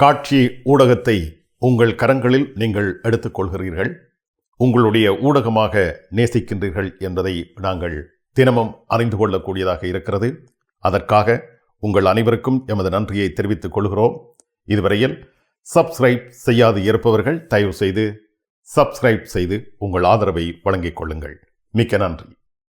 காட்சி ஊடகத்தை உங்கள் கரங்களில் நீங்கள் எடுத்துக்கொள்கிறீர்கள். உங்களுடைய ஊடகமாக நேசிக்கின்றீர்கள் என்பதை நாங்கள் தினமும் அறிந்து கொள்ளக்கூடியதாக இருக்கிறது. அதற்காக உங்கள் அனைவருக்கும் எமது நன்றியை தெரிவித்துக் கொள்கிறோம். இதுவரையில் சப்ஸ்கிரைப் செய்யாது இருப்பவர்கள் தயவு செய்து சப்ஸ்கிரைப் செய்து உங்கள் ஆதரவை வழங்கிக் கொள்ளுங்கள். மிக்க நன்றி.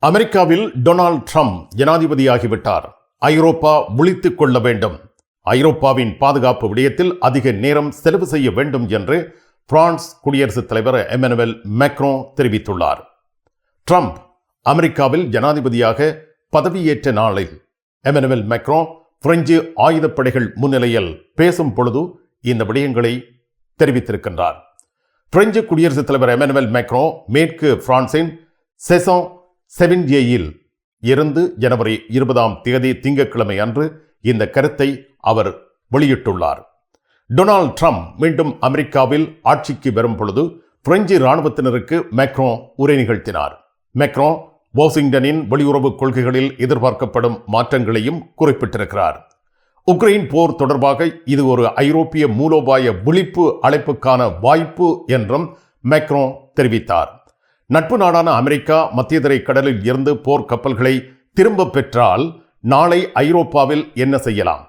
அமெரிக்காவில் டொனால்ட் ட்ரம்ப் ஜனாதிபதியாகிவிட்டார். ஐரோப்பா விழித்துக் கொள்ள வேண்டும். ஐரோப்பாவின் பாதுகாப்பு விடயத்தில் அதிக நேரம் செலவு செய்ய வேண்டும் என்று பிரான்ஸ் குடியரசுத் தலைவர் எமனுவல் மேக்ரோ தெரிவித்துள்ளார். ட்ரம்ப் அமெரிக்காவில் ஜனாதிபதியாக பதவியேற்ற நாளில் எமனுவல் மேக்ரோ பிரெஞ்சு ஆயுதப்படைகள் முன்னிலையில் பேசும் பொழுது இந்த விடயங்களை தெரிவித்திருக்கின்றார். பிரெஞ்சு குடியரசுத் தலைவர் எமனுவல் மேக்ரோ மேற்கு பிரான்சின் செசோன் செவின்ஜேயில் இருந்து ஜனவரி இருபதாம் தேதி திங்கட்கிழமை அன்று இந்த கருத்தை அவர் வெளியிட்டுள்ளார். டொனால்ட் ட்ரம்ப் மீண்டும் அமெரிக்காவில் ஆட்சிக்கு வரும் பொழுது பிரெஞ்சு இராணுவத்தினருக்கு மேக்ரோ உரை நிகழ்த்தினார். மேக்ரோ வாஷிங்டனின் வெளியுறவு கொள்கைகளில் எதிர்பார்க்கப்படும் மாற்றங்களையும் குறிப்பிட்டிருக்கிறார். உக்ரைன் போர் தொடர்பாக இது ஒரு ஐரோப்பிய மூலோபாய விழிப்பு அழைப்புக்கான வாய்ப்பு என்றும் மேக்ரோ தெரிவித்தார். நட்பு நாடான அமெரிக்கா மத்தியதரை கடலில் இருந்து போர் கப்பல்களை திரும்ப பெற்றால் நாளை ஐரோப்பாவில் என்ன செய்யலாம்?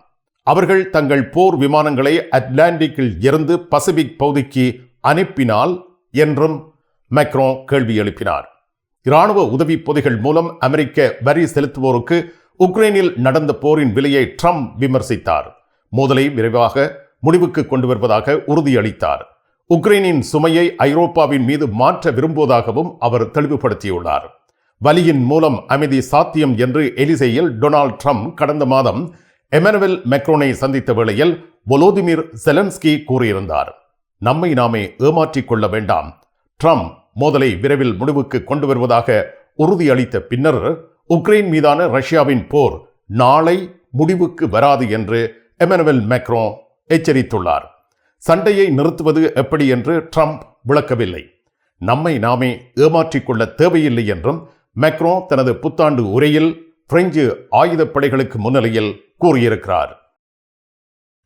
அவர்கள் தங்கள் போர் விமானங்களை அட்லாண்டிக்கில் இருந்து பசிபிக் பகுதிக்கு அனுப்பினால் என்றும் மேக்ரோ கேள்வி எழுப்பினார். இராணுவ உதவி பொதிகள் மூலம் அமெரிக்க வரி செலுத்துவோருக்கு உக்ரைனில் நடந்த போரின் விலையை ட்ரம்ப் விமர்சித்தார். மோதலை விரைவாக முடிவுக்கு கொண்டு வருவதாக உறுதியளித்தார். உக்ரைனின் சுமையை ஐரோப்பாவின் மீது மாற்ற விரும்புவதாகவும் அவர் தெளிவுபடுத்தியுள்ளார். வலியின் மூலம் அமைதி சாத்தியம் என்று எலிசையில் டொனால்ட் ட்ரம்ப் கடந்த மாதம் எமனுவல் மெக்ரோனை சந்தித்த வேளையில் பொலோதிமிர் செலன்ஸ்கி கூறியிருந்தார். நம்மை நாமே ஏமாற்றிக் கொள்ள வேண்டாம். ட்ரம்ப் மோதலை விரைவில் முடிவுக்கு கொண்டு வருவதாக உறுதியளித்த பின்னர் உக்ரைன் மீதான ரஷ்யாவின் போர் நாளை முடிவுக்கு வராது என்று எமனுவல் மேக்ரோ எச்சரித்துள்ளார். சண்டையை நிறுத்துவது எப்படி என்று ட்ரம்ப் விளக்கவில்லை. நம்மை நாமே ஏமாற்றிக் கொள்ள தேவையில்லை என்றும் மேக்ரோ தனது புத்தாண்டு உரையில் பிரெஞ்சு ஆயுதப்படைகளுக்கு முன்னிலையில் கூறியிருக்கிறார்.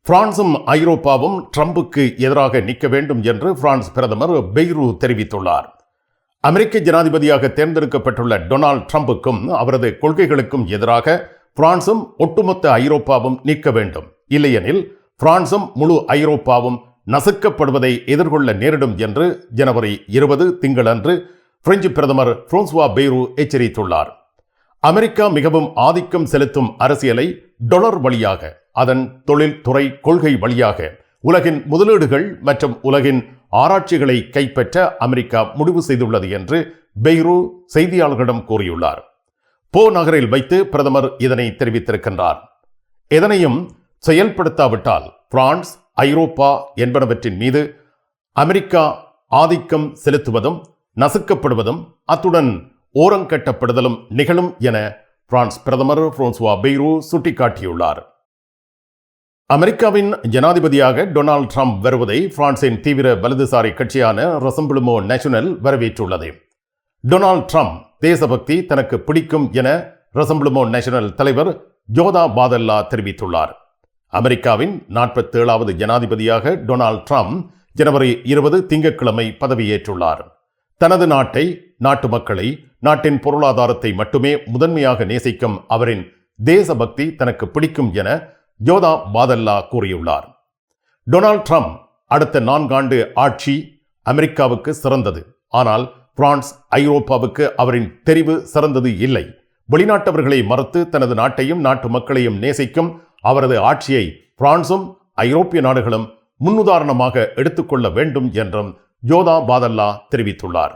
பிரான்சும் ஐரோப்பாவும் ட்ரம்புக்கு எதிராக நிற்க வேண்டும் என்று பிரான்ஸ் பிரதமர் பெய்ரு தெரிவித்துள்ளார். அமெரிக்க ஜனாதிபதியாக தேர்ந்தெடுக்கப்பட்டுள்ள டொனால்ட் ட்ரம்புக்கும் அவரது கொள்கைகளுக்கும் எதிராக பிரான்சும் ஒட்டுமொத்த ஐரோப்பாவும் நிற்க வேண்டும். இல்லையெனில் பிரான்சும் முழு ஐரோப்பாவும் நசுக்கப்படுவதை எதிர்கொள்ள நேரிடும் என்று ஜனவரி இருபது திங்களன்று பிரெஞ்சு பிரதமர் பிரான்சுவா பெய்ரு எச்சரித்துள்ளார். அமெரிக்கா மிகவும் ஆதிக்கம் செலுத்தும் அரசியலை டொலர் வழியாக அதன் தொழில்துறை கொள்கை வழியாக உலகின் முதலீடுகள் மற்றும் உலகின் ஆராய்ச்சிகளை கைப்பற்ற அமெரிக்கா முடிவு செய்துள்ளது என்று பெய்ரு செய்தியாளர்களிடம் கூறியுள்ளார். போ நகரில் வைத்து பிரதமர் இதனை தெரிவித்திருக்கின்றார். எதனையும் செயல்படுத்தாவிட்டால் பிரான்ஸ் ஐரோப்பா என்பனவற்றின் மீது அமெரிக்கா ஆதிக்கம் செலுத்துவதும் நசுக்கப்படுவதும் அத்துடன் ஓரங்கட்டப்படுதலும் நிகழும் என பிரான்ஸ் பிரதமர் பிரான்சுவா பெய்ரூ சுட்டிக்காட்டியுள்ளார். அமெரிக்காவின் ஜனாதிபதியாக டொனால்ட் ட்ரம்ப் வருவதை பிரான்சின் தீவிர வலதுசாரி கட்சியான ரசம்பிளுமோ நேஷனல் வரவேற்றுள்ளது. டொனால்ட் ட்ரம்ப் தேசபக்தி தனக்கு பிடிக்கும் என ரசம்பிளுமோ நேஷனல் தலைவர் ஜோதா பாதல்லா தெரிவித்துள்ளார். அமெரிக்காவின் நாற்பத்தேழாவது ஜனாதிபதியாக டொனால்ட் ட்ரம்ப் ஜனவரி இருபது திங்கட்கிழமை பதவியேற்றுள்ளார். தனது நாட்டை நாட்டு மக்களை நாட்டின் பொருளாதாரத்தை மட்டுமே முதன்மையாக நேசிக்கும் அவரின் தேசபக்தி தனக்கு பிடிக்கும் என ஜோதா பாதல்லா கூறியுள்ளார். டொனால்ட் ட்ரம்ப் அடுத்த நான்காண்டு ஆட்சி அமெரிக்காவுக்கு சிறந்தது. ஆனால் பிரான்ஸ் ஐரோப்பாவுக்கு அவரின் தெரிவு சிறந்தது இல்லை. வெளிநாட்டவர்களை மறுத்து தனது நாட்டையும் நாட்டு மக்களையும் நேசிக்கும் அவரது ஆட்சியை பிரான்சும் ஐரோப்பிய நாடுகளும் முன்னுதாரணமாக எடுத்துக்கொள்ள வேண்டும் என்றும் ஜோதா பாதல்லா தெரிவித்துள்ளார்.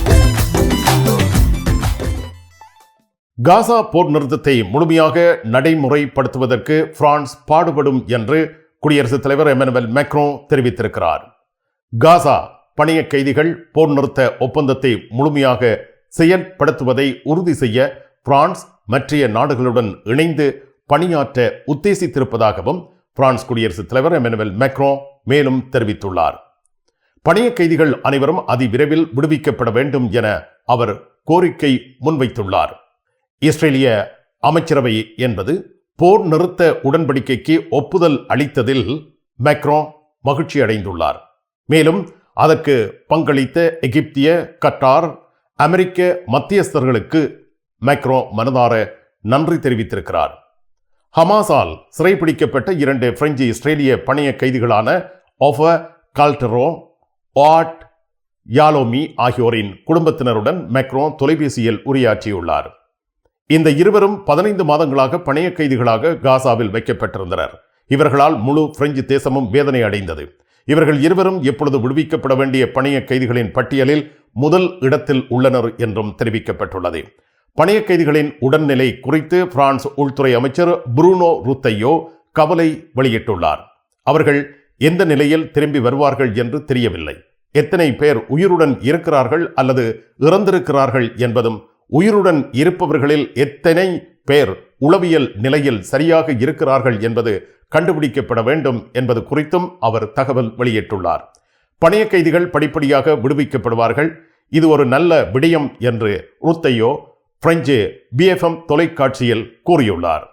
காசா போர் நிறுத்தத்தை முழுமையாக நடைமுறைப்படுத்துவதற்கு பிரான்ஸ் பாடுபடும் என்று குடியரசுத் தலைவர் எமனுவல் மேக்ரோ தெரிவித்திருக்கிறார். காசா பணிய கைதிகள் போர் நிறுத்த ஒப்பந்தத்தை முழுமையாக செயல்படுத்துவதை உறுதி செய்ய பிரான்ஸ் மற்றைய நாடுகளுடன் இணைந்து பணியாற்ற உத்தேசித்திருப்பதாகவும் பிரான்ஸ் குடியரசுத் தலைவர் எமனுவல் மேக்ரோ மேலும் தெரிவித்துள்ளார். பணிய கைதிகள் அனைவரும் அதிவிரைவில் விடுவிக்கப்பட வேண்டும் என அவர் கோரிக்கை முன்வைத்துள்ளார். இஸ்ரேலிய அமைச்சரவை என்பது போர் நிறுத்த உடன்படிக்கைக்கு ஒப்புதல் அளித்ததில் மேக்ரோ மகிழ்ச்சி அடைந்துள்ளார். மேலும் அதற்கு பங்களித்த எகிப்திய கட்டார் அமெரிக்க மத்தியஸ்தர்களுக்கு மேக்ரோ மனதார நன்றி தெரிவித்திருக்கிறார். ஹமாஸால் சிறைப்பிடிக்கப்பட்ட இரண்டு பிரெஞ்சு இஸ்ரேலிய பணைய கைதிகளான ஒஃப கால்டரோ ஆட் யாலோமி ஆகியோரின் குடும்பத்தினருடன் மேக்ரோ தொலைபேசியில் உரையாற்றியுள்ளார். இந்த இருவரும் பதினைந்து மாதங்களாக பணைய கைதிகளாக காசாவில் வைக்கப்பட்டிருந்தனர். இவர்களால் முழு பிரெஞ்சு தேசமும் வேதனை அடைந்தது. இவர்கள் இருவரும் எப்பொழுது விடுவிக்கப்பட வேண்டிய பணைய கைதிகளின் பட்டியலில் முதல் இடத்தில் உள்ளனர் என்றும் தெரிவிக்கப்பட்டுள்ளது. பணைய கைதிகளின் உடல்நிலை குறித்து பிரான்ஸ் உள்துறை அமைச்சர் புரூனோ ருத்தையோ கவலை வெளியிட்டுள்ளார். அவர்கள் எந்த நிலையில் திரும்பி வருவார்கள் என்று தெரியவில்லை. எத்தனை பேர் உயிருடன் இருக்கிறார்கள் அல்லது இறந்திருக்கிறார்கள் என்பதும் உயிருடன் இருப்பவர்களில் எத்தனை பேர் உளவியல் நிலையில் சரியாக இருக்கிறார்கள் என்பது கண்டுபிடிக்கப்பட வேண்டும் என்பது குறித்தும் அவர் தகவல் வெளியிட்டுள்ளார். பணைய கைதிகள் படிப்படியாக விடுவிக்கப்படுவார்கள். இது ஒரு நல்ல விடயம் என்று ருத்தையோ பிரெஞ்சு பிஎஃப்எம் தொலைக்காட்சியில் கூறியுள்ளார்.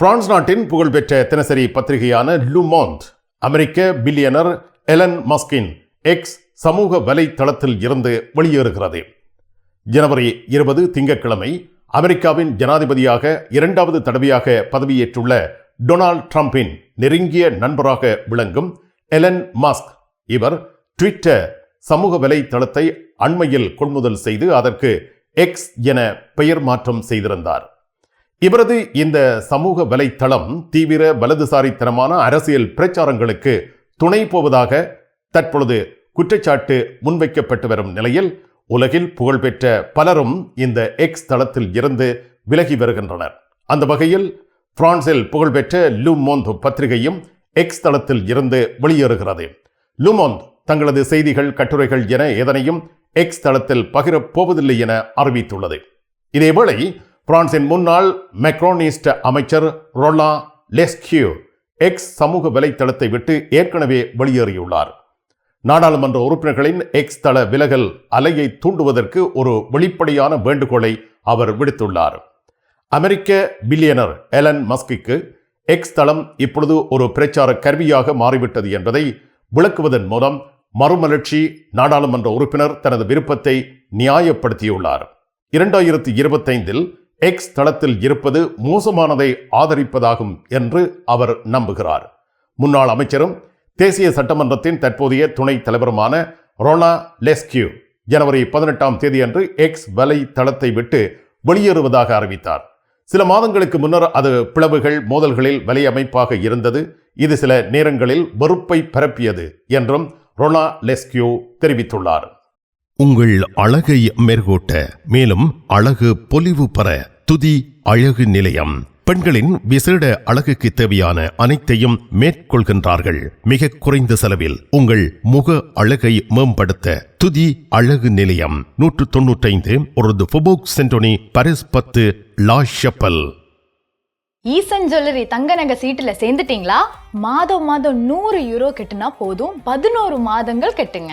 பிரான்ஸ் நாட்டின் புகழ்பெற்ற தினசரி பத்திரிகையான லுமோண்ட் அமெரிக்க பில்லியனர் எலன் மஸ்கின் எக்ஸ் சமூக வலைத்தளத்தில் இருந்து வெளியேறுகிறது. ஜனவரி இருபது திங்கட்கிழமை அமெரிக்காவின் ஜனாதிபதியாக இரண்டாவது தடவையாக பதவியேற்றுள்ள டொனால்ட் ட்ரம்பின் நெருங்கிய நண்பராக விளங்கும் எலன் மாஸ்க். இவர் ட்விட்டர் சமூக வலைத்தளத்தை அண்மையில் கொள்முதல் செய்து அதற்கு எக்ஸ் என பெயர் மாற்றம் செய்திருந்தார். இவரது இந்த சமூக வலைத்தளம் தீவிர வலதுசாரித்தனமான அரசியல் பிரச்சாரங்களுக்கு துணை போவதாக தற்பொழுது குற்றச்சாட்டு முன்வைக்கப்பட்டு வரும் நிலையில் உலகில் புகழ்பெற்ற பலரும் இந்த எக்ஸ் தளத்தில் இருந்து விலகி வருகின்றனர். அந்த வகையில் பிரான்சில் புகழ்பெற்ற லூமோந்த் பத்திரிகையும் எக்ஸ் தளத்தில் இருந்து வெளியேறுகிறது. லுமோந்த் தங்களது செய்திகள் கட்டுரைகள் என எதனையும் எக்ஸ் தளத்தில் பகிரப் போவதில்லை என அறிவித்துள்ளது. இதேவேளை பிரான்சின் முன்னாள் மெக்ரோனிஸ்ட் அமைச்சர் ரொலா லெஸ்கியூ எக்ஸ் சமூக வலைத்தளத்தை விட்டு ஏற்கனவே வெளியேறியுள்ளார். நாடாளுமன்ற உறுப்பினர்களின் எக்ஸ் தள விலகல் அலையை தூண்டுவதற்கு ஒரு வெளிப்படையான வேண்டுகோளை அவர் விடுத்துள்ளார். அமெரிக்க பில்லியனர் எலன் மஸ்கிக்கு எக்ஸ் தளம் இப்பொழுது ஒரு பிரச்சார கருவியாக மாறிவிட்டது என்பதை விளக்குவதன் மூலம் மறுமலர்ச்சி நாடாளுமன்ற உறுப்பினர் தனது விருப்பத்தை நியாயப்படுத்தியுள்ளார். இரண்டாயிரத்தி இருபத்தைந்தில் எக்ஸ் தளத்தில் இருப்பது மோசமானதை ஆதரிப்பதாகும் என்று அவர் நம்புகிறார். முன்னாள் அமைச்சரும் தேசிய சட்டமன்றத்தின் தற்போதைய துணைத் தலைவருமான ரொனா லெஸ்கியூ ஜனவரி பதினெட்டாம் தேதியன்று எக்ஸ் வலை தளத்தை விட்டு வெளியேறுவதாக அறிவித்தார். சில மாதங்களுக்கு முன்னர் அது பிளவுகள் மோதல்களில் வலை அமைப்பாக இருந்தது. இது சில நேரங்களில் வெறுப்பை பரப்பியது என்றும் ரொனா லெஸ்கியூ தெரிவித்துள்ளார். உங்கள் அழகை மேற்கூட்ட மேலும் அழகு பொலிவு பெற துதி அழகு நிலையம். பெண்களின் விசேட அழகுக்கு தேவையான அனைத்தையும் மேற்கொள்கின்றார்கள். மிக குறைந்த செலவில் உங்கள் முக அழகை மேம்படுத்த துதி அழகு நிலையம் நூற்று தொன்னூற்றைந்து ஒரு ஃபொபோக் சென்டோனி பரிஸ் பத்து லா ஷப்பல். ஈசன் ஜுவல்லரி தங்க நகை சீட்டுல சேர்ந்துட்டீங்களா? மாதம் மாதம் நூறு யூரோ கட்டுனா போதும். பதினோரு மாதங்கள் கட்டுங்க.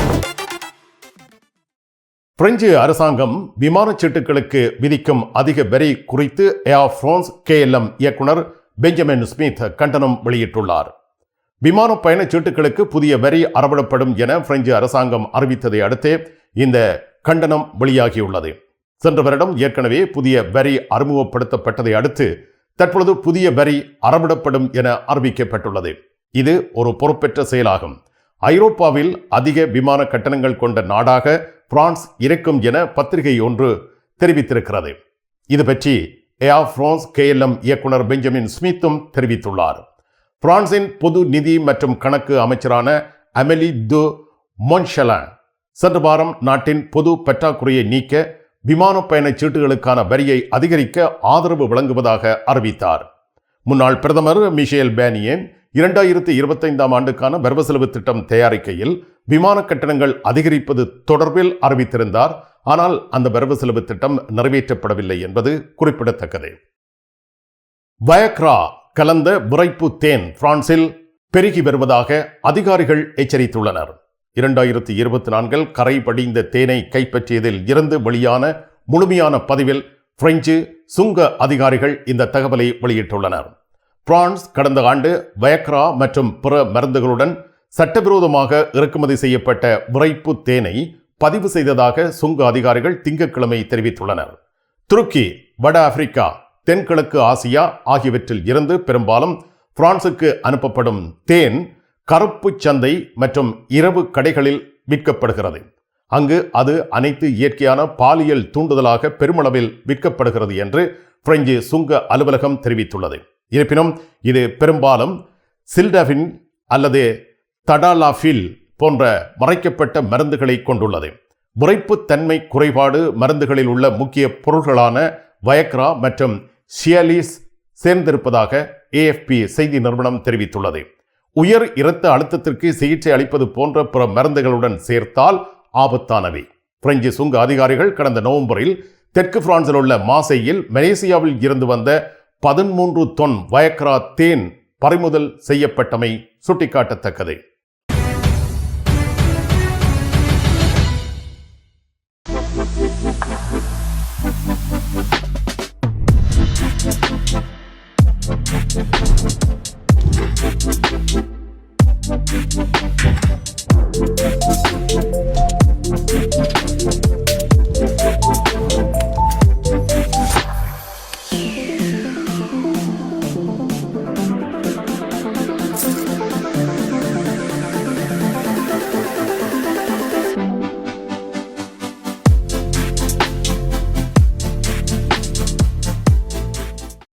பிரெஞ்சு அரசாங்கம் விமான சீட்டுகளுக்கு விதிக்கும் அதிக வரி குறித்து ஏர் பிரான்ஸ் கேஎல்எம் இயக்குனர் பெஞ்சமின் ஸ்மித் கண்டனம் வெளியிட்டுள்ளார். விமான பயணச் சீட்டுகளுக்கு புதிய வரி அறவிடப்படும் என பிரெஞ்சு அரசாங்கம் அறிவித்ததை அடுத்தே இந்த கண்டனம் வெளியாகியுள்ளது. சென்ற வருடம் ஏற்கனவே புதிய வரி அறிமுகப்படுத்தப்பட்டதை அடுத்து தற்பொழுது புதிய வரி அறவிடப்படும் என அறிவிக்கப்பட்டுள்ளது. இது ஒரு பொறுப்பற்ற செயலாகும். ஐரோப்பாவில் அதிக விமான கட்டணங்கள் கொண்ட நாடாக பிரான்ஸ் இருக்கும் என பத்திரிகை ஒன்று தெரிவித்திருக்கிறது. இது பற்றி ஏர் பிரான்ஸ் கேஎல்எம் இயக்குனர் பெஞ்சமின் ஸ்மித்தும் தெரிவித்துள்ளார். பிரான்சின் பொது நிதி மற்றும் கணக்கு அமைச்சரான அமெலி து மொன்ஷலான் சென்ற வாரம் நாட்டின் பொது பற்றாக்குறையை நீக்க விமான பயணச் சீட்டுகளுக்கான வரியை அதிகரிக்க ஆதரவு வழங்குவதாக அறிவித்தார். முன்னாள் பிரதமர் மிஷேல் பேனியன் இரண்டாயிரத்தி இருபத்தைந்தாம் ஆண்டுக்கான வரவு செலவு திட்டம் தயாரிக்கையில் விமான கட்டணங்கள் அதிகரிப்பது தொடர்பில் அறிவித்திருந்தார். ஆனால் அந்த வரவு செலவு திட்டம் நிறைவேற்றப்படவில்லை என்பது குறிப்பிடத்தக்கது. வயக்ரா கலந்த விரைப்பு தேன் பிரான்சில் பெருகி வருவதாக அதிகாரிகள் எச்சரித்துள்ளனர். இரண்டாயிரத்தி இருபத்தி நான்கில் கரை படிந்த தேனை கைப்பற்றியதில் இருந்து வெளியான முழுமையான பதிவில் பிரெஞ்சு சுங்க அதிகாரிகள் இந்த தகவலை வெளியிட்டுள்ளனர். பிரான்ஸ் கடந்த ஆண்டு வயக்ரா மற்றும் பிற மருந்துகளுடன் சட்டவிரோதமாக இறக்குமதி செய்யப்பட்ட விரைப்பு தேனை பதிவு செய்ததாக சுங்க அதிகாரிகள் திங்கட்கிழமை தெரிவித்துள்ளனர். துருக்கி வட ஆப்பிரிக்கா தென்கிழக்கு ஆசியா ஆகியவற்றில் இருந்து பெரும்பாலும் பிரான்சுக்கு அனுப்பப்படும் தேன் கருப்பு சந்தை மற்றும் இரவு கடைகளில் விற்கப்படுகிறது. அங்கு அது அனைத்து இயற்கையான பாலியல் தூண்டுதலாக பெருமளவில் விற்கப்படுகிறது என்று பிரெஞ்சு சுங்க அலுவலகம் தெரிவித்துள்ளது. இருப்பினும் இது பெரும்பாலும் சில்டவின் அல்லது தடாலாஃபில் போன்ற மறைக்கப்பட்ட மருந்துகளை கொண்டுள்ளது. விரைப்புத்தன்மை குறைபாடு மருந்துகளில் உள்ள முக்கிய பொருள்களான வயக்ரா மற்றும் சியலிஸ் சேர்ந்திருப்பதாக ஏஎஃப்பி செய்தி நிறுவனம் தெரிவித்துள்ளது. உயர் இரத்த அழுத்தத்திற்கு சிகிச்சை அளிப்பது போன்ற பிற மருந்துகளுடன் சேர்த்தால் ஆபத்தானவை. பிரெஞ்சு சுங்க அதிகாரிகள் கடந்த நவம்பரில் தெற்கு பிரான்சில் உள்ள மாசையில் மலேசியாவில் இருந்து வந்த பதிமூன்று தொன் வயக்ரா தேன் பறிமுதல் செய்யப்பட்டமை சுட்டிக்காட்டத்தக்கது.